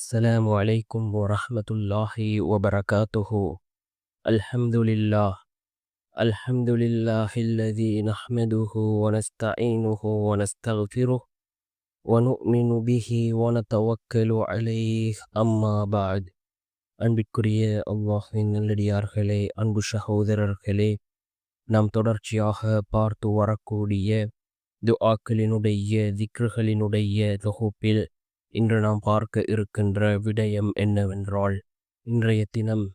السلام عليكم ورحمة الله وبركاته الحمد لله الحمد لله الذي نحمده ونستعينه ونستغفره ونؤمن به ونتوكل عليه أما بعد அன்பிற்குரிய அல்லாஹின் நல்லடியார்களே அன்பு சகோதரர்களே நாம் தொடர்ச்சியாக பார்த்து வரக்கூடிய துஆக்களினுடைய திக்ருகளினுடைய தொகுப்பில் இன்று நாம் பார்க்க இருக்கின்ற விடயம் என்னவென்றால் இன்றைய தினம்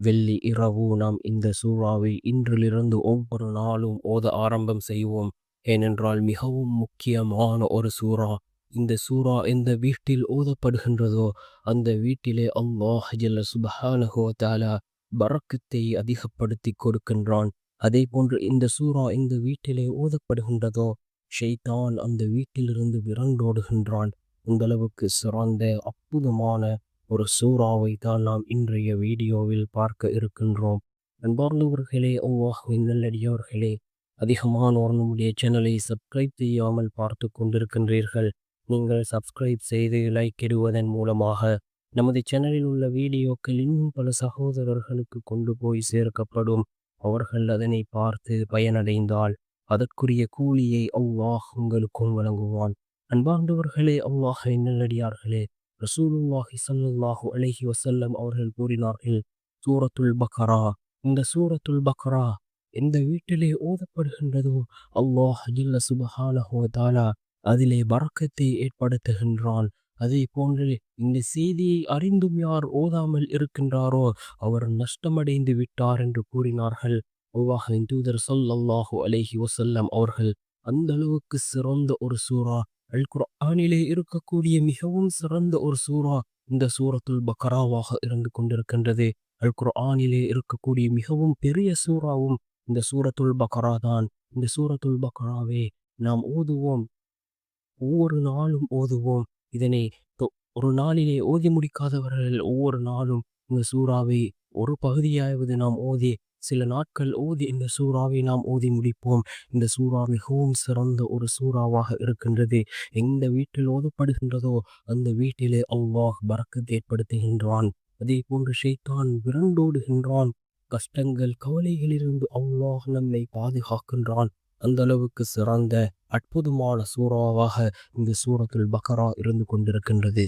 வெள்ளி இரவு நாம் இந்த சூறாவை இன்றிலிருந்து ஒவ்வொரு நாளும் ஓத ஆரம்பம் செய்வோம். ஏனென்றால் மிகவும் முக்கியமான ஒரு சூறா. இந்த சூறா எந்த வீட்டில் ஓதப்படுகின்றதோ அந்த வீட்டிலே அல்லாஹ் ஜல்ல சுபஹானஹோ தாலா பறக்கத்தை அதிகப்படுத்தி கொடுக்கின்றான். அதே போன்று இந்த சூறா எந்த வீட்டிலே ஓதப்படுகின்றதோ ஷெய்தான் அந்த வீட்டிலிருந்து விரண்டோடுகின்றான். உங்களவுக்கு சிறந்த அற்புதமான ஒரு சூறாவை தான் நாம் இன்றைய வீடியோவில் பார்க்க இருக்கின்றோம். அன்பார்ந்தவர்களே அல்லாஹின் நல்லடியவர்களே அதிகமானோர் நம்முடைய சேனலை சப்ஸ்கிரைப் செய்யாமல் பார்த்து கொண்டிருக்கின்றீர்கள். நீங்கள் சப்ஸ்கிரைப் செய்து லைக் இடுவதன் மூலமாக நமது சேனலில் உள்ள வீடியோக்கள் இன்னும் பல சகோதரர்களுக்கு கொண்டு போய் சேர்க்கப்படும். அவர்கள் அதனை பார்த்து பயனடைந்தால் அதற்குரிய கூலியை அல்லாஹ் உங்களுக்கும் வழங்குவான். அன்பார்ந்தவர்களே அல்லாஹ் நல்லடியார்களே ரசூலுல்லாஹி சல்லுல்லாஹு அலஹி வசல்லம் அவர்கள் கூறினார்கள் சூரத்துல் பக்ரா. இந்த சூரத்துல் பக்ரா எந்த வீட்டிலே ஓதப்படுகின்றதோ அல்லாஹ் ஜில்ல சுபஹானஹு தாலா அதிலே பறக்கத்தை ஏற்படுத்துகின்றான். அதே போன்று இந்த செய்தியை அறிந்தும் யார் ஓதாமல் இருக்கின்றாரோ அவர் நஷ்டமடைந்து விட்டார் என்று கூறினார்கள். அல்லாஹின் தூதர் சொல்லல்லாஹு அலேஹி வசல்லம் அவர்கள் அந்த அளவுக்கு சிறந்த ஒரு சூறா அல் குர்ஆனிலே இருக்கக்கூடிய மிகவும் சிறந்த ஒரு சூறா இந்த சூரத்துல் பக்கராவாக இருந்து கொண்டிருக்கின்றது. அல் குர்ஆனிலே இருக்கக்கூடிய மிகவும் பெரிய சூறாவும் இந்த சூரத்துல் பக்கரா தான். இந்த சூரத்துல் பக்கராவே நாம் ஓதுவோம். ஒவ்வொரு நாளும் ஓதுவோம். இதனை ஒரு நாளிலே ஓதி முடிக்காதவர்கள் ஒவ்வொரு நாளும் இந்த சூறாவை ஒரு பகுதியாவது நாம் ஓதி சில நாட்கள் ஓதி இந்த சூறாவை நாம் ஓதி முடிப்போம். இந்த சூறா மிகவும் சிறந்த ஒரு சூறாவாக இருக்கின்றது. எந்த வீட்டில் ஓதப்படுகின்றதோ அந்த வீட்டிலே அவ்வாஹ் பறக்கத்தை ஏற்படுத்துகின்றான். அதே போன்று ஷெய்தான் விரண்டோடுகின்றான். கஷ்டங்கள் கவலைகளிலிருந்து அவ்வாஹ் நம்மை பாதுகாக்கின்றான். அந்த அளவுக்கு சிறந்த அற்புதமான சூறாவாக இந்த சூரத்தில் பக்கரா இருந்து கொண்டிருக்கின்றது.